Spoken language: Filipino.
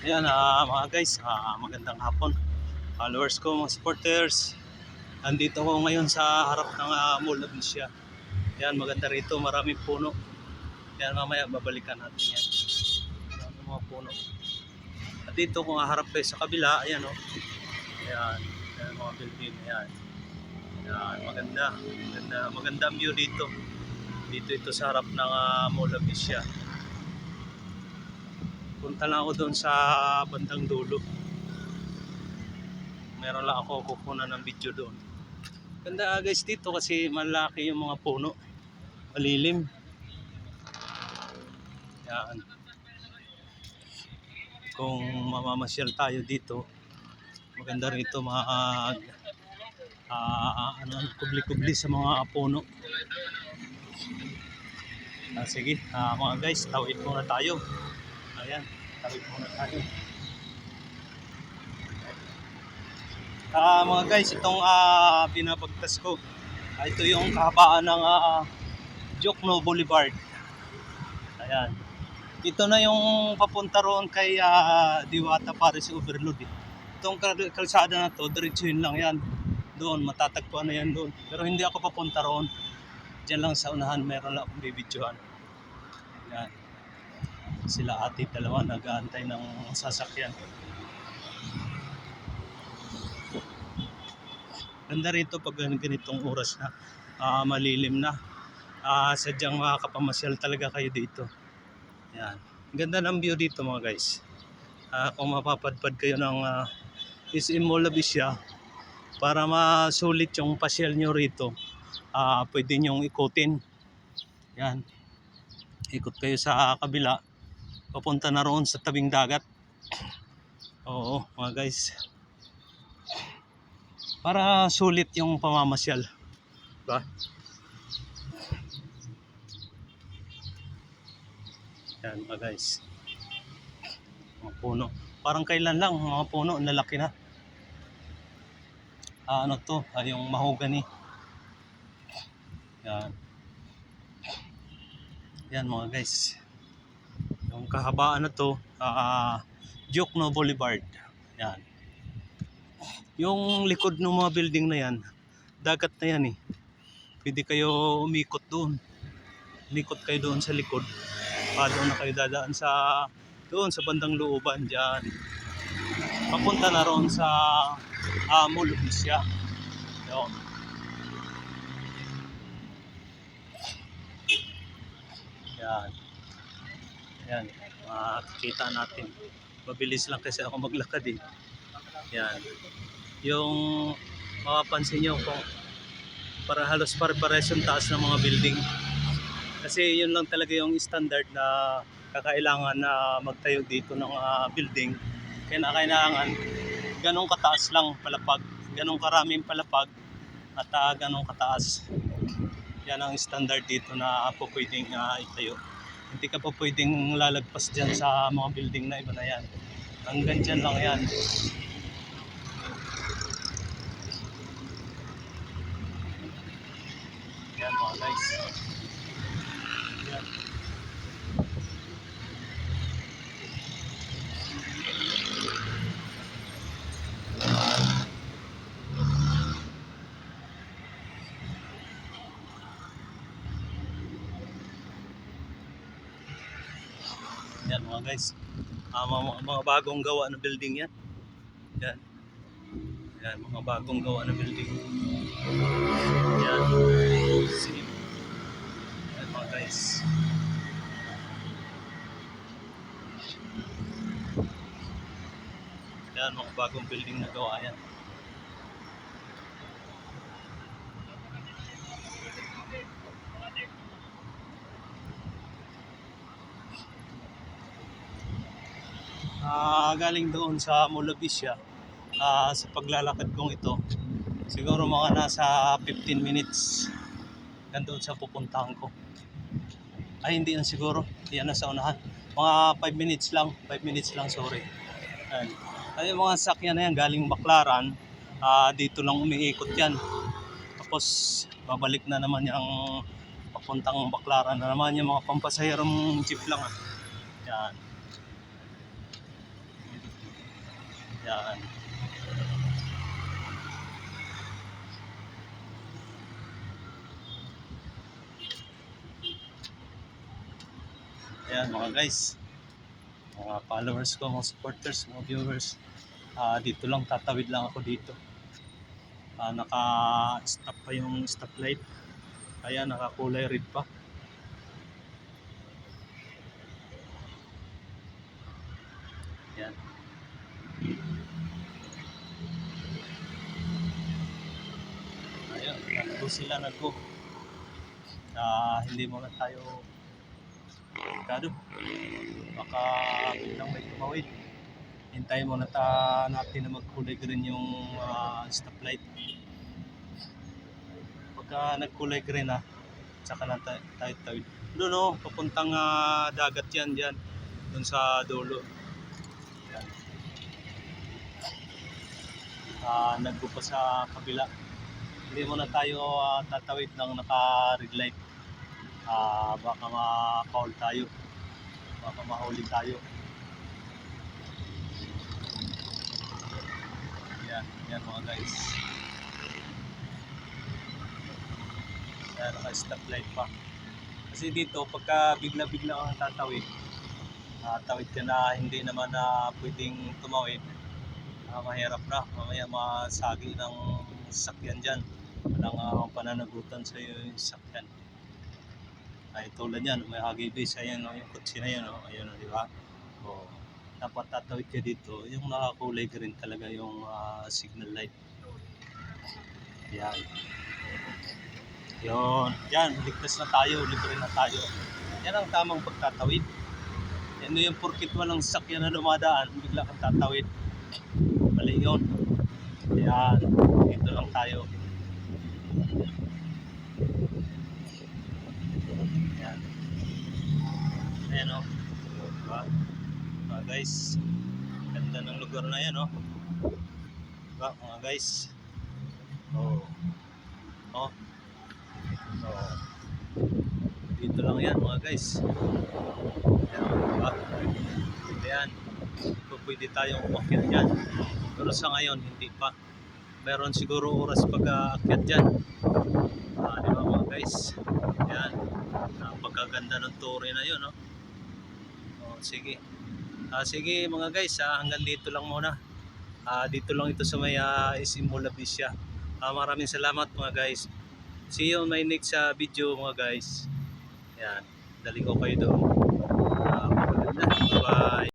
Ayan ah, mga guys, ah, magandang hapon. Followers ko, mga supporters. Nandito ko ngayon sa harap ng uh, Mall of Asia. Ayan, maganda rito, maraming puno. Ayan, mamaya babalikan natin yan. Ayan, mga puno. At dito kung haharap kayo sa kabila, ayan o. Oh. Ayan, ayan mga building, ayan. Ayan, maganda. Maganda, maganda view dito. Dito ito sa harap ng uh, Mall of Asia. Punta lang ako doon sa bandang dulo. Meron lang ako kukunan ng video doon. Ganda ah, guys dito kasi malaki yung mga puno. Malilim. Yan. Kung mamamasyal tayo dito, maganda rito mga ah, ano, kubli-kubli sa mga puno. Ah, sige, ah, mga guys, tawid muna tayo. Ayan, tawid muna tayo. Ah, mga guys, itong ah, binabagtas ko, ah, ito yung kahabaan ng ah, Jokno Boulevard. Ayan. Ito na yung papunta roon kay ah, Diwata Paris Overload. Eh. Itong kal- kalsada na to, diretsuhin lang yan. Doon, matatagpuan na yan doon. Pero hindi ako papunta roon. Diyan lang sa unahan, meron lang akong bibidyohan. Yan. Sila ate dalawa nag-aantay ng sasakyan. Ganda rito pag ganitong oras na ah, malilim na. Ah, sadyang makakapamasyal talaga kayo dito. Yan. Ganda ng view dito mga guys. Ah, kung mapapadpad kayo ng uh, SM Mall Asia, para masulit yung pasyal nyo rito, ah, pwede nyong ikutin. Yan. Ikot kayo sa kabila. Papunta na roon sa tabing dagat. Oo, mga guys. Para sulit yung pamamasyal. Diba? Yan mga guys. Mga puno. Parang kailan lang, mga puno, ang lalaki na. Ah, ano to? Ah, yung mahogany. Yan. Yan mga guys. Kahabaan na to, ah, Jokno Boulevard. Yan. Yung likod ng mga building na yan, dagat na yan eh. Pwede kayo umikot doon. Umikot kayo doon sa likod. Ah, doon na kayo dadaan sa doon sa bandang looban dyan. Papunta na roon sa uh, of Asia. Yun. Yan. Yan. Makikita natin. Mabilis lang kasi ako maglakad eh. Yan. Yung mapapansin nyo kung para halos pare-pares yung taas ng mga building. Kasi yun lang talaga yung standard na kakailangan na magtayo dito ng ah, building. Kaya na kailangan ganong kataas lang palapag, ganong karaming palapag at ah, ganong kataas. Yan ang standard dito na po pwedeng ah, itayo. Hindi ka pa pwedeng lalagpas dyan sa mga building na iba na yan. Hanggang dyan lang yan. Yan mga guys. Guys. Ah, mga, mga bagong gawa na building yan. Yan. Yan, mga bagong gawa na building. Yan. See? Yan mga guys. Yan, mga bagong building na gawa yan. Ah, galing doon sa Molabisya ah, sa paglalakad kong ito. Siguro mga nasa 15 minutes nandoon sa pupuntahan ko. Ay, hindi yan siguro. Yan na sa unahan. Mga 5 minutes lang. 5 minutes lang, sorry. Ayan. Ay, mga sakyan na yan, galing Baklaran, ah, dito lang umiikot yan. Tapos, babalik na naman yung papuntang Baklaran na naman yung mga pampasahirong jeep lang. Ah. Yan. Yan. Ayan mga guys. Mga followers ko, mga supporters, mga viewers. Ah, dito lang, tatawid lang ako dito. Ah, naka-stop pa yung stoplight. Kaya nakakulay red pa. Yan. Ayun, naggo sila, naggo. Ah, hindi muna tayo delikado. Baka biglang may tumawid. Hintayin muna ta natin na magkulay green yung ah, stoplight. Pagka nagkulay green na, tsaka na tayo tayo tawid. Doon no, papuntang ah, dagat yan dyan. Doon sa dulo. Yan. Ah, nagpo pa sa kabila. Hindi muna tayo ah, tatawid ng naka-red light. Ah, baka ma-foul tayo. Baka mahuli tayo. Yan, yan mga guys. Yan, naka-stoplight pa. Kasi dito, pagka bigla-bigla kang tatawid, ah, tawid ka na hindi naman na pwedeng tumawid, ah, mahirap na. Mamaya masagi ng sakyan dyan. Walang uh, pananagutan sa iyo yung sakyan. Ay, tulad yan, may hagibis, ayan o, yung kutsi na yan o, ayun o, di ba? O, dapat tatawid ka dito, yung nakakulay green talaga yung ah, signal light. Yan. Yun, yan, ligtas na tayo, libre na tayo. Yan ang tamang pagtatawid. Yan yung porkit walang sakyan na dumadaan, bigla kang tatawid. Mali yun. Yan, dito lang tayo. Yan. Ayan o. Diba? Mga guys, ganda ng lugar na yan o. Diba mga guys? Oh. Oh. Oh. Dito lang yan mga guys. Yan, diba? Ayan. Pwede tayong umakyat yan. Pero sa ngayon, hindi pa. Meron siguro oras pag-aakyat dyan. Ah, di ba mga guys? Yan. Napakaganda ng tore na yun, no? Oh, sige. Ah, sige mga guys, ah, hanggang dito lang muna. Ah, dito lang ito sa may uh, Isimula Bisya. Ah, maraming salamat mga guys. See you on my next ah, video mga guys. Yan. Dali ko kayo doon.